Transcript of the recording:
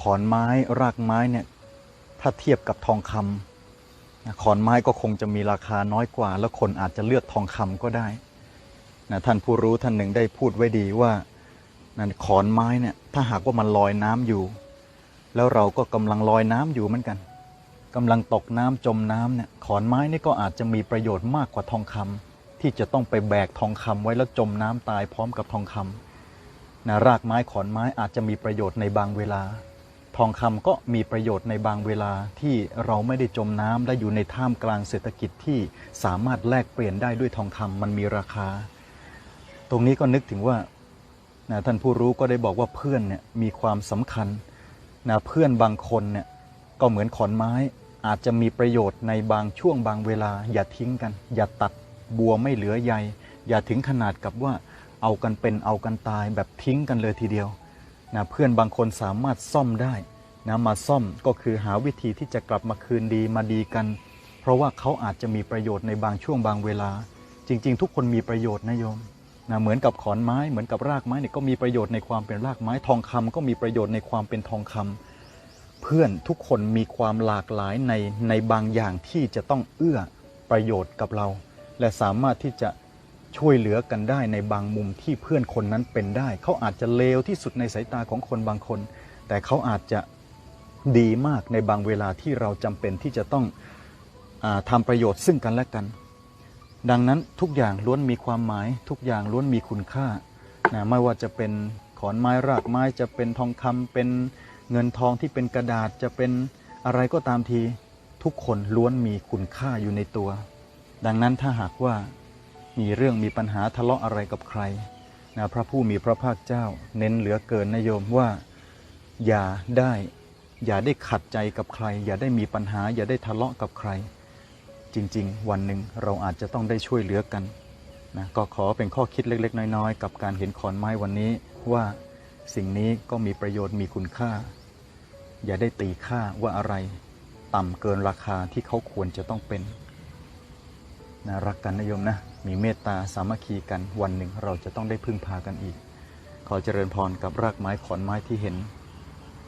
ขอนไม้รากไม้เนี่ยถ้าเทียบกับทองคำขอนไม้ก็คงจะมีราคาน้อยกว่า แล้วคนอาจจะเลือกทองคำก็ได้นะท่านผู้รู้ท่านหนึ่งได้พูดไว้ดีว่านั่นขอนไม้เนี่ยถ้าหากว่ามันลอยน้ำอยู่ แล้วเราก็กำลังลอยน้ำอยู่เหมือนกันกำลังตกน้ำจมน้ำเนี่ยขอนไม้นี่ก็อาจจะมีประโยชน์มากกว่าทองคำที่จะต้องไปแบกทองคำไว้แล้วจมน้ำตายพร้อมกับทองคำนะรากไม้ขอนไม้อาจจะมีประโยชน์ในบางเวลา ทองคำก็มีประโยชน์ในบางเวลาที่เราไม่ได้จมน้ำและอยู่ในท่ามกลางเศรษฐกิจที่สามารถแลกเปลี่ยนได้ด้วยทองคำมันมีราคา ตรงนี้ก็นึกถึงว่านะท่านผู้รู้ก็ได้บอกว่าเพื่อนเนี่ยมีความสำคัญนะเพื่อนบางคนเนี่ยก็เหมือนขอนไม้อาจจะมีประโยชน์ในบางช่วงบางเวลา อย่าทิ้งกัน อย่าตัดบัวไม่เหลือใยอย่าถึงขนาดกับว่าเอากันเป็นเอากันตายแบบทิ้งกันเลยทีเดียว นะเพื่อนบางคนสามารถซ่อมได้นะมาซ่อมก็คือหาวิธีที่จะกลับมาคืนดีมาดีกัน เพราะว่าเขาอาจจะมีประโยชน์ในบางช่วงบางเวลา จริง ๆ ทุกคนมีประโยชน์นะโยมนะเหมือนกับขอนไม้เหมือนกับรากไม้เนี่ยก็มีประโยชน์ในความเป็นรากไม้ทองคำก็มีประโยชน์ในความเป็นทองคำเพื่อนทุกคนมีความหลากหลายในในบางอย่างที่จะต้องเอื้อประโยชน์กับเรา และสามารถที่จะ ช่วยเหลือกันได้ในบางมุมที่เพื่อนคนนั้นเป็นได้ เขาอาจจะเลวที่สุดในสายตาของคนบางคน แต่เขาอาจจะดีมากในบางเวลาที่เราจำเป็นที่จะต้องอทำประโยชน์ซึ่งกันและกัน ดังนั้นทุกอย่างล้วนมีความหมาย ทุกอย่างล้วนมีคุณค่านะไม่ว่าจะเป็นขอนไม้รากไม้จะเป็นทองคำเป็นเงินทองที่เป็นกระดาษจะเป็นอะไรก็ตามที ทุกคนล้วนมีคุณค่าอยู่ในตัว ดังนั้นถ้าหากว่า มีเรื่องมีปัญหาทะเลาะอะไรกับใครนะพระผู้มีพระภาคเจ้า เน้นเหลือเกินนะโยมว่าอย่าได้อย่าได้ขัดใจกับใคร อย่าได้มีปัญหา อย่าได้ทะเลาะกับใคร จริง ๆ วันหนึ่งเราอาจจะต้องได้ช่วยเหลือกันนะก็ขอเป็นข้อคิดเล็ก ๆ น้อยๆ กับการเห็นขอนไม้วันนี้ว่าสิ่งนี้ก็มีประโยชน์มีคุณค่า อย่าได้ตีค่าว่าอะไร ต่ำเกินราคาที่เขาควรจะต้องเป็น นะรักกันนะโยมนะ มีเมตตาสามัคคีกันวันหนึ่งเราจะต้องได้พึ่งพากันอีก ขอเจริญพรกับรากไม้ขอนไม้ที่เห็น